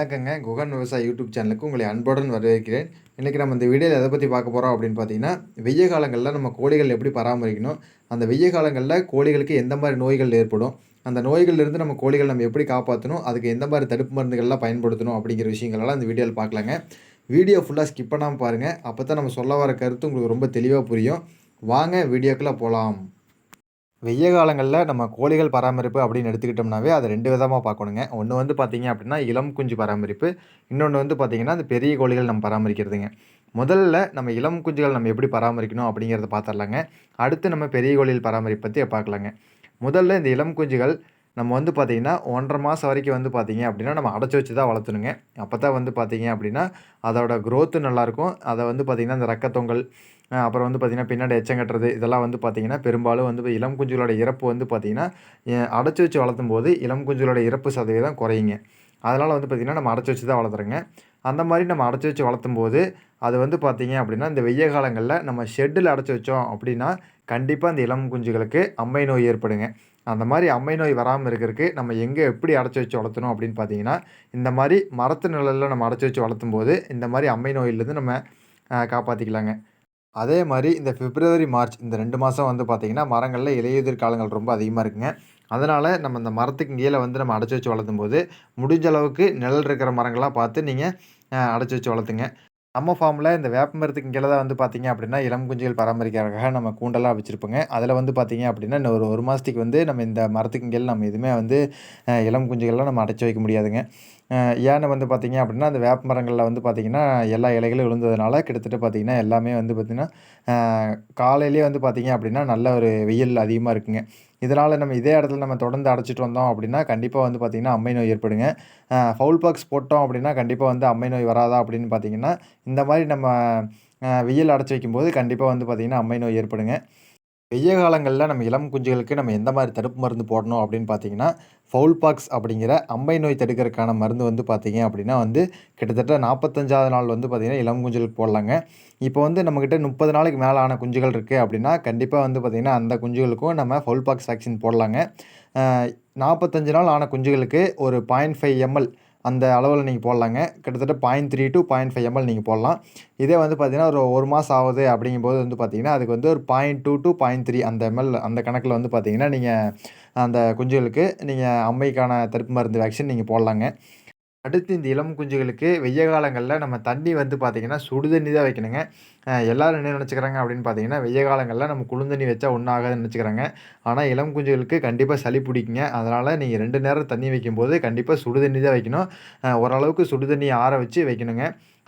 வணக்கங்க. குகன் விவசாய யூடியூப் சேனலுக்கு உங்களை அன்புடன் வரவேற்கிறேன். இன்றைக்கி நம்ம இந்த வீடியோவில் எதை பற்றி பார்க்க போகிறோம் அப்படின்னு பார்த்தீங்கன்னா வெய்ய காலங்களில் நம்ம கோழிகள் எப்படி பராமரிக்கணும்? அந்த வெய்ய காலங்களில் கோழிகளுக்கு எந்த மாதிரி நோய்கள் ஏற்படும்? அந்த நோய்கள்லேருந்து நம்ம கோழிகள் நம்ம எப்படி காப்பாற்றணும் அதுக்கு எந்த மாதிரி தடுப்பு மருந்துகள்லாம் பயன்படுத்தணும்? அப்படிங்கிற விஷயங்களெல்லாம் இந்த வீடியோவில் பார்க்கலாங்க. வீடியோ ஃபுல்லாக ஸ்கிப் பண்ணாமல் பாருங்கள் அப்போ தான் நம்ம சொல்ல வர கருத்து உங்களுக்கு ரொம்ப தெளிவாக புரியும். வாங்க வீடியோக்குள்ளே போகலாம் வெய்ய காலங்களில் நம்ம கோழிகள் பராமரிப்பு அப்படின்னு எடுத்துக்கிட்டோம்னாவே அதை ரெண்டு விதமாக பார்க்கணுங்க. ஒன்று வந்து பார்த்திங்க அப்படின்னா இளம் குஞ்சு பராமரிப்பு இன்னொன்று வந்து பார்த்திங்கன்னா அந்த பெரிய கோழிகள் நம்ம பராமரிக்கிறதுங்க. முதல்ல நம்ம இளம் குஞ்சுகள் நம்ம எப்படி பராமரிக்கணும் அப்படிங்கிறத பார்த்துடலாங்க. அடுத்து நம்ம பெரிய கோழிகள் பராமரிப்பு பற்றி பார்க்கலாங்க. முதல்ல இந்த இளம் குஞ்சுகள் நம்ம வந்து பார்த்திங்கன்னா ஒன்றரை மாதம் வரைக்கும் வந்து பார்த்திங்க அப்படின்னா நம்ம அடைச்சி வச்சு தான் வளர்த்துணுங்க. அப்போ தான் வந்து பார்த்திங்க அப்படின்னா அதோட க்ரோத்து நல்லாயிருக்கும் அதை வந்து பார்த்திங்கன்னா அந்த ரக்கத்தொங்கல் அப்புறம் வந்து பார்த்திங்கன்னா பின்னாடி எச்சம் கட்டுறது இதெல்லாம் வந்து பார்த்திங்கன்னா பெரும்பாலும் வந்து இளம் குஞ்சுகளோட இறப்பு வந்து பார்த்திங்கன்னா அடைச்சி வச்சு வளர்த்தும் போது இளம் குஞ்சுகளோட இறப்பு சதவீதம் குறையுங்க. அதனால் வந்து பார்த்திங்கன்னா நம்ம அடைச்சி வச்சு தான் வளர்த்துறோங்க. அந்த மாதிரி நம்ம அடைச்சி வச்சு வளர்த்தும் போது அது வந்து பார்த்திங்க அப்படின்னா இந்த வெய்ய காலங்களில் நம்ம ஷெட்டில் அடைச்சி வச்சோம் அப்படின்னா கண்டிப்பாக அந்த இளம் குஞ்சுகளுக்கு அம்மை நோய் ஏற்படுங்க. அந்த மாதிரி அம்மை நோய் வராமல் இருக்கிறதுக்கு நம்ம எங்கே எப்படி அடைச்சி வச்சு வளர்த்தணும் அப்படின்னு பார்த்தீங்கன்னா இந்த மாதிரி மரத்து நிழலில் நம்ம அடைச்சி வச்சு வளர்த்தும் போது இந்த மாதிரி அம்மை நோயிலேருந்து நம்ம காப்பாற்றிக்கலாங்க அதே மாதிரி இந்த பிப்ரவரி மார்ச் இந்த ரெண்டு மாதம் வந்து பார்த்திங்கன்னா மரங்களில் இலையுதிர் காலங்கள் ரொம்ப அதிகமாக இருக்குங்க. அதனால் நம்ம இந்த மரத்துக்கு கீழே வந்து நம்ம அடைச்சி வச்சு வளர்த்தும் போது முடிஞ்ச அளவுக்கு நிழல் இருக்கிற மரங்களாக பார்த்து நீங்கள் அடைச்சி வச்சு வளர்த்துங்க. நம்ம ஃபார்மில் இந்த வேப்ப மரத்துக்கு கீழே தான் வந்து பார்த்திங்க அப்படின்னா இளம் குஞ்சுகள் பராமரிக்கிறதுக்காக நம்ம கூண்டெல்லாம் வச்சுருப்போங்க. அதில் வந்து பார்த்திங்க அப்படின்னா இன்னும் ஒரு ஒரு மாதத்துக்கு வந்து நம்ம இந்த மரத்துக்கு கீழே நம்ம எதுவுமே வந்து இளம் குஞ்சுகள்லாம் நம்ம அடைச்சி வைக்க முடியாதுங்க. ஏன்னு வந்து பார்த்திங்க அப்படின்னா அந்த வேப்ப மரங்களில் வந்து பார்த்திங்கன்னா எல்லா இலைகளும் விழுந்ததுனால கிட்டத்தட்ட பார்த்திங்கன்னா எல்லாமே வந்து பார்த்திங்கன்னா காலையிலேயே வந்து பார்த்திங்க அப்படின்னா நல்ல ஒரு வெயில் அதிகமாக இருக்குங்க. இதனால் நம்ம இதே இடத்துல நம்ம தொடர்ந்து அடைச்சிட்டு வந்தோம் அப்படின்னா கண்டிப்பாக வந்து பார்த்திங்கன்னா அம்மை நோய் ஏற்படுங்க. ஃபவுல் பாக்ஸ் போட்டோம் அப்படின்னா கண்டிப்பாக வந்து அம்மை நோய் வராதா அப்படின்னு பார்த்திங்கன்னா இந்த மாதிரி நம்ம வெயில் அடைச்சி வைக்கும்போது கண்டிப்பாக வந்து பார்த்திங்கன்னா அம்மை நோய் ஏற்படுங்க. வெய்ய காலங்களில் நம்ம இளம் குஞ்சுகளுக்கு நம்ம எந்த மாதிரி தடுப்பு மருந்து போடணும் அப்படின்னு பார்த்தீங்கன்னா ஃபவுல் பாக்ஸ் அப்படிங்கிற அம்பை நோய் தடுக்கிறதுக்கான மருந்து வந்து பார்த்திங்க அப்படின்னா வந்து கிட்டத்தட்ட நாற்பத்தஞ்சாவது நாள் வந்து பார்த்திங்கன்னா இளம் குஞ்சுகளுக்கு போடலாங்க. இப்போ வந்து நம்மக்கிட்ட முப்பது நாளைக்கு மேலே ஆன குஞ்சுகள் இருக்குது அப்படின்னா கண்டிப்பாக வந்து பார்த்திங்கன்னா அந்த குஞ்சுகளுக்கும் நம்ம ஃபவுல் பாக்ஸ் வேக்சின் போடலாங்க. நாற்பத்தஞ்சு நாள் ஆன குஞ்சுகளுக்கு ஒரு பாயிண்ட் ஃபைவ் எம்எல் அந்த அளவில் நீங்கள் போடலாங்க. கிட்டத்தட்ட point three to point five ml நீங்கள் போடலாம். இதே வந்து பார்த்திங்கன்னா ஒரு ஒரு மாதம் ஆகுது அப்படிங்கும்போது வந்து பார்த்திங்கன்னா அதுக்கு வந்து ஒரு point two to point three அந்த எம்எல் அந்த கணக்கில் வந்து பார்த்திங்கன்னா நீங்கள் அந்த குஞ்சுகளுக்கு நீங்கள் அம்மைக்கான தடுப்பு மருந்து வேக்சின் நீங்கள் போடலாங்க. அடுத்து இந்த இளம் குஞ்சுகளுக்கு வெய்ய காலங்களில் நம்ம தண்ணி வந்து பார்த்திங்கன்னா சுடு தண்ணி தான் வைக்கணுங்க. எல்லோரும் என்ன நினச்சிக்கிறாங்க அப்படின்னு பார்த்தீங்கன்னா வெய்ய காலங்களில் நம்ம குளிர்ந்தண்ணி வச்சா ஒன்றும் ஆகாதுன்னு நினச்சிக்கிறாங்க. ஆனால் இளம் குஞ்சுகளுக்கு கண்டிப்பாக சளி பிடிக்குங்க. அதனால் நீங்கள் ரெண்டு நேரம் தண்ணி வைக்கும்போது கண்டிப்பாக சுடு தண்ணி தான் வைக்கணும். ஓரளவுக்கு சுடு தண்ணி ஆற வச்சு வைக்கணுங்க.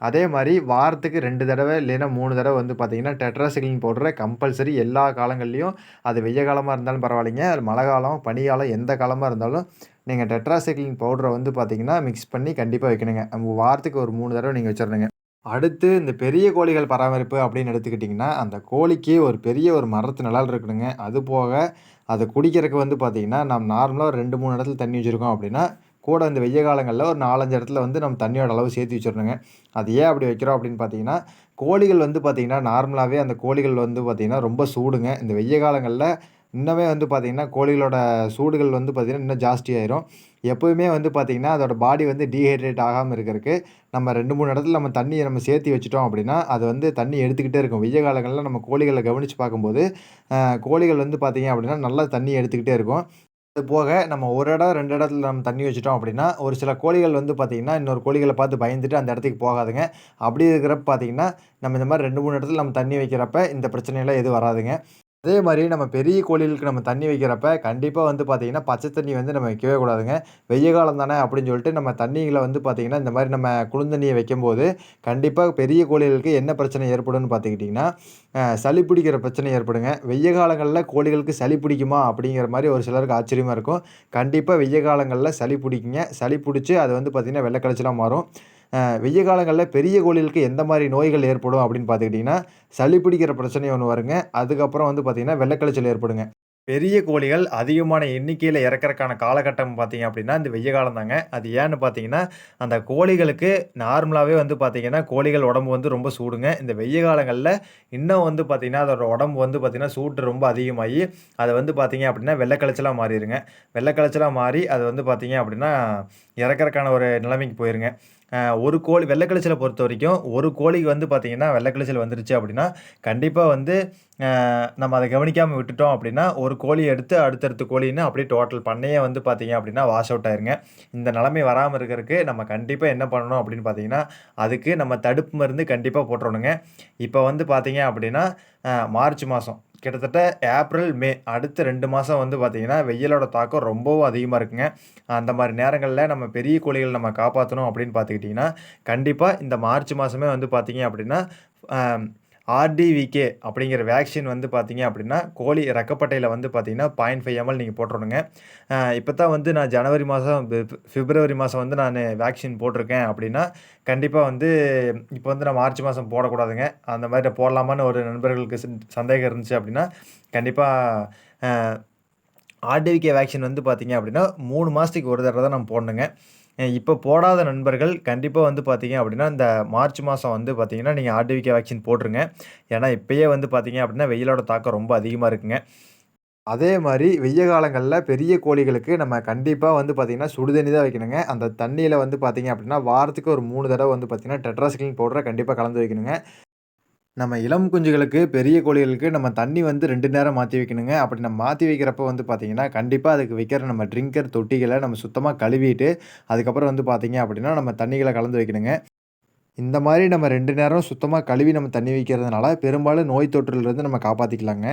அதே மாதிரி வாரத்துக்கு ரெண்டு தடவை இல்லைன்னா மூணு தடவை வந்து பார்த்திங்கன்னா டெட்ராசிக்ளின் பவுடரை கம்பல்சரி எல்லா காலங்கள்லேயும் அது வெய்ய காலமாக இருந்தாலும் பரவாயில்லைங்க. மழை காலம் பனிக்காலம் எந்த காலமாக இருந்தாலும் நீங்கள் டெட்ராசைக்ளின் பவுடரை வந்து பார்த்திங்கன்னா மிக்ஸ் பண்ணி கண்டிப்பாக வைக்கணுங்க. வாரத்துக்கு ஒரு மூணு தடவை நீங்கள் வச்சிடணுங்க. அடுத்து இந்த பெரிய கோழிகள் பராமரிப்பு அப்படின்னு எடுத்துக்கிட்டிங்கன்னா அந்த கோழிக்கு ஒரு பெரிய ஒரு மரத்து நிழல் இருக்கணுங்க. அது போக அதை குடிக்கிறதுக்கு வந்து பார்த்திங்கன்னா நம்ம நார்மலாக ரெண்டு மூணு இடத்துல தண்ணி வச்சுருக்கோம் அப்படின்னா கூட இந்த வெய்ய காலங்களில் ஒரு நாலஞ்சு இடத்துல வந்து நம்ம தண்ணியோட அளவு சேர்த்து வச்சிடணுங்க. அது ஏன் அப்படி வைக்கிறோம் அப்படின்னு பார்த்தீங்கன்னா கோழிகள் வந்து பார்த்திங்கன்னா நார்மலாகவே அந்த கோழிகள் வந்து பார்த்திங்கன்னா ரொம்ப சூடுங்க. இந்த வெய்ய காலங்களில் இன்னுமே வந்து பார்த்திங்கன்னா கோழிகளோட சூடுகள் வந்து பார்த்திங்கன்னா இன்னும் ஜாஸ்தியாயிரும் எப்போயுமே எப்போவுமே வந்து பார்த்திங்கன்னா அதோட பாடி வந்து டீஹைட்ரேட் ஆகாமல் இருக்கிறதுக்கு நம்ம ரெண்டு மூணு இடத்துல நம்ம தண்ணியை நம்ம சேர்த்து வச்சுட்டோம் அப்படின்னா அது வந்து தண்ணி எடுத்துக்கிட்டே இருக்கும். வெய்ய காலங்களில் நம்ம கோழிகளை கவனித்து பார்க்கும்போது கோழிகள் வந்து பார்த்திங்க அப்படின்னா நல்லா தண்ணி எடுத்துக்கிட்டே இருக்கும். அது போக நம்ம ஒரு இடம் ரெண்டு இடத்துல நம்ம தண்ணி வச்சுட்டோம் அப்படின்னா ஒரு சில கோழிகள் வந்து பார்த்திங்கன்னா இன்னொரு கோழிகளை பார்த்து பயந்துட்டு அந்த இடத்துக்கு போகாதுங்க. அப்படி இருக்கிறப்ப பார்த்திங்கன்னா நம்ம இந்த மாதிரி ரெண்டு மூணு இடத்துல நம்ம தண்ணி வைக்கிறப்ப இந்த பிரச்சனையெல்லாம் எதுவும் வராதுங்க. அதே மாதிரி நம்ம பெரிய கோழிகளுக்கு நம்ம தண்ணி வைக்கிறப்ப கண்டிப்பாக வந்து பார்த்திங்கன்னா பச்சை தண்ணி வந்து நம்ம வைக்கவே கூடாதுங்க. வெய்ய காலம் தானே அப்படின்னு சொல்லிட்டு நம்ம தண்ணிகளை வந்து பார்த்திங்கன்னா இந்த மாதிரி நம்ம குளிர்ந்தண்ணியை வைக்கும்போது கண்டிப்பாக பெரிய கோழிகளுக்கு என்ன பிரச்சனை ஏற்படும்னு பார்த்துக்கிட்டிங்கன்னா சளி பிடிக்கிற பிரச்சனை ஏற்படுங்க. வெய்ய காலங்களில் கோழிகளுக்கு சளி பிடிக்குமா அப்படிங்கிற மாதிரி ஒரு சிலருக்கு ஆச்சரியமாக இருக்கும். கண்டிப்பாக வெய்ய காலங்களில் சளி பிடிக்குங்க. சளி பிடிச்சி அது வந்து பார்த்திங்கன்னா வெள்ளை மாறும். வெய்ய காலங்களில் பெரிய கோழிகளுக்கு எந்த மாதிரி நோய்கள் ஏற்படும் அப்படின்னு பார்த்துக்கிட்டிங்கன்னா சளி பிடிக்கிற பிரச்சனை ஒன்று வருங்க அதுக்கப்புறம் வந்து பார்த்திங்கன்னா வெள்ளக்கழிச்சல் ஏற்படுங்க பெரிய கோழிகள் அதிகமான எண்ணிக்கையில் இறக்கறக்கான காலகட்டம் பார்த்தீங்க அப்படின்னா, இந்த வெய்ய காலம் தாங்க. அது ஏன்னு பார்த்தீங்கன்னா, அந்த கோழிகளுக்கு நார்மலாகவே வந்து பார்த்திங்கன்னா கோழிகள் உடம்பு வந்து ரொம்ப சூடுங்க. இந்த வெய்ய காலங்களில் இன்னும் வந்து பார்த்தீங்கன்னா, அதோட உடம்பு வந்து பார்த்திங்கன்னா சூடு ரொம்ப அதிகமாகி, அதை வந்து பார்த்திங்க அப்படின்னா, வெள்ள மாறிடுங்க மாறிருங்க. மாறி, அது வந்து பார்த்திங்க அப்படின்னா, இறக்கறக்கான ஒரு நிலைமைக்கு போயிருங்க. ஒரு கோழி வெள்ள பொறுத்த வரைக்கும் ஒரு கோழிக்கு வந்து பார்த்திங்கன்னா வெள்ள வந்துருச்சு அப்படின்னா, கண்டிப்பாக வந்து நம்ம அதை கவனிக்காமல் விட்டுட்டோம் அப்படின்னா, ஒரு கோழி எடுத்து அடுத்தடுத்த கோழின்னு அப்படியே டோட்டல் பண்ணையே வந்து பார்த்திங்க அப்படின்னா, வாஷ் அவுட் ஆயிருங்க. இந்த நிலைமை வராமல் இருக்கிறதுக்கு நம்ம கண்டிப்பாக என்ன பண்ணணும் அப்படின்னு பார்த்தீங்கன்னா, அதுக்கு நம்ம தடுப்பு மருந்து கண்டிப்பாக போட்டுறணுங்க. இப்போ வந்து பார்த்திங்க அப்படின்னா, மார்ச் மாதம் கிட்டத்தட்ட ஏப்ரல், மே அடுத்த ரெண்டு மாதம் வந்து பார்த்திங்கன்னா வெயிலோட தாக்கம் ரொம்பவும் அதிகமாக இருக்குங்க. அந்த மாதிரி நேரங்களில் நம்ம பெரிய கோழிகள் நம்ம காப்பாற்றணும் அப்படின்னு பார்த்துக்கிட்டிங்கன்னா கண்டிப்பாக இந்த மார்ச் மாதமே வந்து பார்த்திங்க அப்படின்னா, ஆர்டிவிகே அப்படிங்கிற வேக்சின் வந்து பார்த்தீங்க அப்படின்னா, கோழி ரெக்கப்பட்டையில் வந்து பார்த்தீங்கன்னா, 0.5 எம்எல் நீங்கள் போட்டுருணுங்க இப்போ தான் வந்து நான் ஜனவரி மாதம் ஃபிப்ரவரி பிப்ரவரி வந்து நான் வேக்சின் போட்டிருக்கேன் அப்படின்னா, கண்டிப்பாக வந்து இப்போ வந்து நான் மார்ச் மாதம் போடக்கூடாதுங்க. அந்த மாதிரி போடலாமான்னு ஒரு நண்பர்களுக்கு சந் சந்தேகம் இருந்துச்சு அப்படின்னா, கண்டிப்பாக ஆர்டிவிகே வேக்சின் வந்து பார்த்திங்க அப்படின்னா, மூணு மாதத்துக்கு ஒரு தடவை தான் நம்ம போடணுங்க. இப்போ போடாத நண்பர்கள் கண்டிப்பாக வந்து பார்த்தீங்க அப்படின்னா, இந்த மார்ச் மாதம் வந்து பார்த்தீங்கன்னா, நீங்கள் ஆர்டிவிகே வேக்சின் போட்டுருங்க. ஏன்னா, இப்போயே வந்து பார்த்தீங்க அப்படின்னா, வெயிலோட தாக்கம் ரொம்ப அதிகமாக இருக்குங்க. அதே மாதிரி வெய்ய காலங்களில் பெரிய கோழிகளுக்கு நம்ம கண்டிப்பாக வந்து பார்த்தீங்கன்னா, சுடு தண்ணி தான் வைக்கணுங்க. அந்த தண்ணியில் வந்து பார்த்தீங்க அப்படின்னா, வாரத்துக்கு ஒரு மூணு தடவை வந்து பார்த்தீங்கன்னா, டெட்ராசைக்ளின் பவுடரை கண்டிப்பாக கலந்து வைக்கணுங்க. நம்ம இளம் குஞ்சுகளுக்கு, பெரிய கோழிகளுக்கு நம்ம தண்ணி வந்து ரெண்டு நேரம் மாற்றி வைக்கணுங்க. அப்படி நம்ம மாற்றி வைக்கிறப்ப வந்து பார்த்தீங்கன்னா, கண்டிப்பாக அதுக்கு வைக்கிற நம்ம ட்ரிங்கர் தொட்டிகளை நம்ம சுத்தமாக கழுவிட்டு, அதுக்கப்புறம் வந்து பார்த்திங்க அப்படின்னா, நம்ம தண்ணிகளை கலந்து வைக்கணுங்க. இந்த மாதிரி நம்ம ரெண்டு நேரம் சுத்தமாக கழுவி நம்ம தண்ணி வைக்கிறதுனால, பெரும்பாலும் நோய் தொற்றிலிருந்து நம்ம காப்பாற்றிக்கலாங்க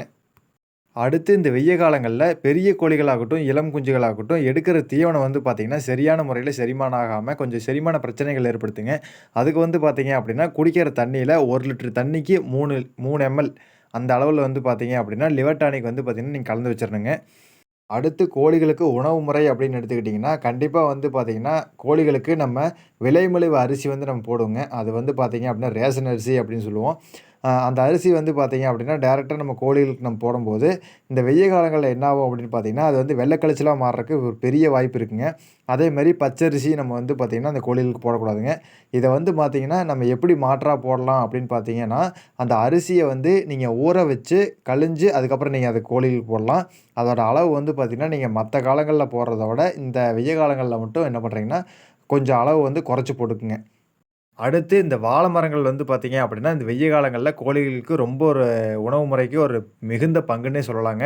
அடுத்து இந்த வெய்ய காலங்களில் பெரிய கோழிகளாகட்டும், இளம் குஞ்சுகளாகட்டும் எடுக்கிற தீவனம் வந்து பார்த்திங்கன்னா சரியான முறையில் செரிமானம் ஆகாமல் கொஞ்சம் செரிமான பிரச்சனைகள் ஏற்படுத்துங்க. அதுக்கு வந்து பார்த்திங்க அப்படின்னா, குடிக்கிற தண்ணியில் ஒரு லிட்டர் தண்ணிக்கு 3 3 எம்எல் அந்த அளவில் வந்து பார்த்திங்க அப்படின்னா, லிவர் டானிக் வந்து பார்த்திங்கன்னா நீங்கள் கலந்து வச்சிரணுங்க. அடுத்து கோழிகளுக்கு உணவு முறை அப்படின்னு எடுத்துக்கிட்டிங்கன்னா கண்டிப்பாக வந்து பார்த்திங்கன்னா கோழிகளுக்கு நம்ம விலைமலிவு அரிசி வந்து நம்ம போடுவோங்க. அது வந்து பார்த்தீங்க அப்படின்னா, ரேஷன் அரிசி அப்படின்னு சொல்லுவோம். அந்த அரிசி வந்து பார்த்திங்க அப்படின்னா, டேரெக்டாக நம்ம கோழிகளுக்கு நம்ம போடும்போது, இந்த வெய்ய காலங்களில் என்ன ஆகும் அப்படின்னு பார்த்தீங்கன்னா, அது வந்து வெள்ளை கழிச்சலா மாறுறக்கு ஒரு பெரிய வாய்ப்பு இருக்குங்க. அதேமாதிரி பச்சரிசி நம்ம வந்து பார்த்தீங்கன்னா, அந்த கோழிகளுக்கு போடக்கூடாதுங்க. இதை வந்து பார்த்தீங்கன்னா, நம்ம எப்படி மாற்றாக போடலாம் அப்படின்னு பார்த்தீங்கன்னா, அந்த அரிசியை வந்து நீங்கள் ஊற வச்சு, கழிஞ்சு அதுக்கப்புறம் நீங்கள் அது கோழிகளுக்கு போடலாம். அதோட அளவு வந்து பார்த்திங்கன்னா நீங்கள் மற்ற காலங்களில் போடுறத விட, இந்த வெய்ய காலங்களில் மட்டும் என்ன பண்ணுறீங்கன்னா கொஞ்சம் அளவு வந்து குறைச்சி போட்டுக்குங்க அடுத்து இந்த வாழை மரங்கள் வந்து பார்த்தீங்க அப்படின்னா, இந்த வெய்ய காலங்களில் கோழிகளுக்கு ரொம்ப ஒரு உணவு முறைக்கு ஒரு மிகுந்த பங்குன்னே சொல்லலாங்க.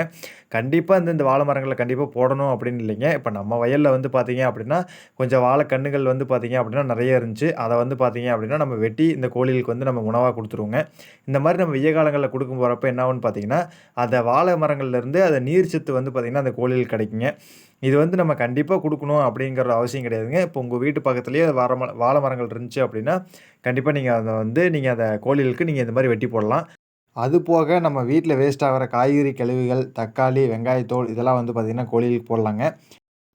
கண்டிப்பாக இந்த இந்த வாழை மரங்களை கண்டிப்பாக போடணும் அப்படின்னு இல்லைங்க. இப்போ நம்ம வயலில் வந்து பார்த்திங்க அப்படின்னா, கொஞ்சம் வாழை கண்ணுகள் வந்து பார்த்தீங்க அப்படின்னா, நிறைய இருந்துச்சு. அதை வந்து பார்த்திங்க அப்படின்னா, நம்ம வெட்டி இந்த கோழிகளுக்கு வந்து நம்ம உணவாக கொடுத்துருவோங்க இந்த மாதிரி நம்ம வெய்ய காலங்களில் கொடுக்கும் போகிறப்ப என்ன ஆகுன்னு பார்த்தீங்கன்னா, அந்த வாழை மரங்கள்லேருந்து அந்த நீர் சத்து வந்து பார்த்திங்கன்னா அந்த கோழிகள் கிடைக்குங்க. இது வந்து நம்ம கண்டிப்பாக கொடுக்கணும் அப்படிங்கிற அவசியம் கிடையாதுங்க. இப்போ உங்கள் வீட்டு பக்கத்துலேயே வார ம வாழ மரங்கள் இருந்துச்சு அப்படின்னா, கண்டிப்பாக நீங்கள் அதை வந்து நீங்கள் அதை கோழிகளுக்கு நீங்கள் இந்த மாதிரி வெட்டி போடலாம். அது போக நம்ம வீட்டில் வேஸ்ட் ஆகிற காய்கறி கழிவுகள், தக்காளி, வெங்காயத்தோல் இதெல்லாம் வந்து பார்த்திங்கன்னா கோழிகளுக்கு போடலாங்க.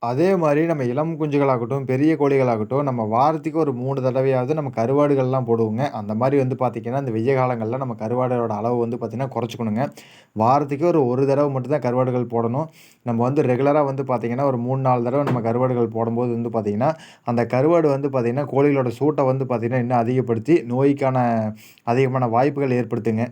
அதே மாதிரி நம்ம இளம் குஞ்சுகளாகட்டும், பெரிய கோழிகளாகட்டும், நம்ம வாரத்துக்கு ஒரு மூணு தடவையாவது நம்ம கருவாடுகள்லாம் போடுவோங்க. அந்த மாதிரி வந்து பார்த்தீங்கன்னா, இந்த வெய்ய காலங்களில் நம்ம கருவாடோட அளவு வந்து பார்த்திங்கன்னா குறைச்சிக்கணுங்க வாரத்துக்கு ஒரு ஒரு தடவை மட்டும்தான் கருவாடுகள் போடணும். நம்ம வந்து ரெகுலராக வந்து பார்த்திங்கன்னா ஒரு மூணு நாலு தடவை நம்ம கருவாடுகள் போடும்போது வந்து பார்த்திங்கன்னா அந்த கருவாடு வந்து பார்த்திங்கன்னா கோழிகளோட சூட்டை வந்து பார்த்தீங்கன்னா, இன்னும் அதிகப்படுத்தி நோய்க்கான அதிகமான வாய்ப்புகள் ஏற்படுத்துங்க.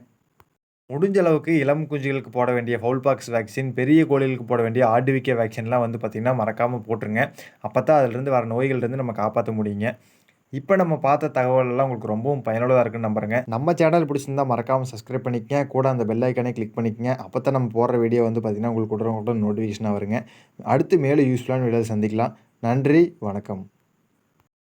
முடிஞ்ச அளவுக்கு இளம் குஞ்சுகளுக்கு போட வேண்டிய ஃபவுல் பாக்ஸ் வேக்சின், பெரிய கோழிகளுக்கு போட வேண்டிய ஆர்டிவிகே வேக்சின்லாம் வந்து பார்த்தீங்கன்னா, மறக்காமல் போட்டுருங்க. அப்போ தான் அதிலிருந்து வர நோய்கள்லேருந்து நம்ம காப்பாற்ற முடியுங்க. இப்போ நம்ம பார்த்த தகவலெல்லாம் உங்களுக்கு ரொம்பவும் பயனுள்ளதாக இருக்குன்னு நம்புறேங்க. நம்ம சேனல் பிடிச்சிருந்தா மறக்காமல் சப்ஸ்கிரைப் பண்ணிக்கங்க. கூட அந்த பெல் ஐகானை கிளிக் பண்ணிக்கங்க. தான் நம்ம போடுற வீடியோ வந்து பார்த்திங்கன்னா உங்களுக்கு கூட நோட்டிஃபிகேஷனாக வருங்க. அடுத்து மேலே யூஸ்ஃபுல்லான வீடியோ சந்திக்கலாம். நன்றி, வணக்கம்.